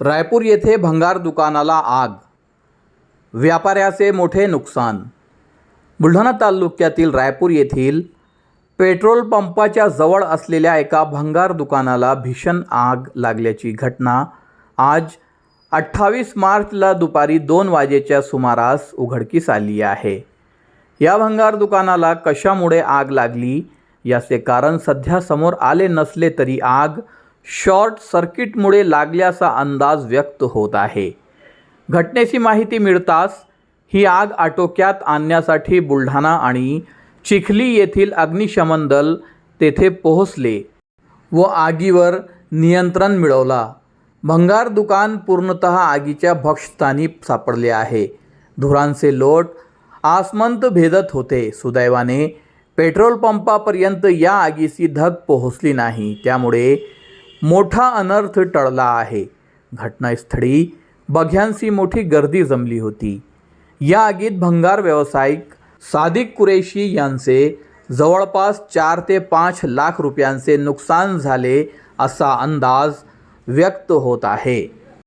रायपूर येथे भंगार दुकानाला आग व्यापाऱ्याचे मोठे नुकसान. बुलढाणा तालुक्यातील रायपूर येथील पेट्रोल पंपाच्या जवळ असलेल्या एका भंगार दुकानाला भीषण आग लागल्याची घटना आज अठ्ठावीस मार्चला दुपारी दोन वाजेच्या सुमारास उघडकीस आली आहे. या भंगार दुकानाला कशामुळे आग लागली? याचे कारण सध्या समोर आले नसले तरी आग शॉर्ट सर्किटमुळे लागल्याचा अंदाज व्यक्त होत आहे. घटनेची माहिती मिळताच ही आग आटोक्यात आणण्यासाठी बुलढाणा आणि चिखली येथील अग्निशमन दल तेथे पोहोचले व आगीवर नियंत्रण मिळवला. भंगार दुकान पूर्णतः आगीच्या भक्षस्थानी सापडले आहे. धुरांचे लोट आसमंत भेदत होते. सुदैवाने पेट्रोल पंपापर्यंत या आगीची धग पोहोचली नाही. त्यामुळे मोठा अनर्थ टळला आहे. घटनास्थळी बघ्यांची मोठी गर्दी जमली होती. या आगीत भंगार व्यावसायिक सादिक कुरेशी यांचे जवळपास चार ते पाच लाख रुपयांचे नुकसान झाले असा अंदाज व्यक्त होत आहे.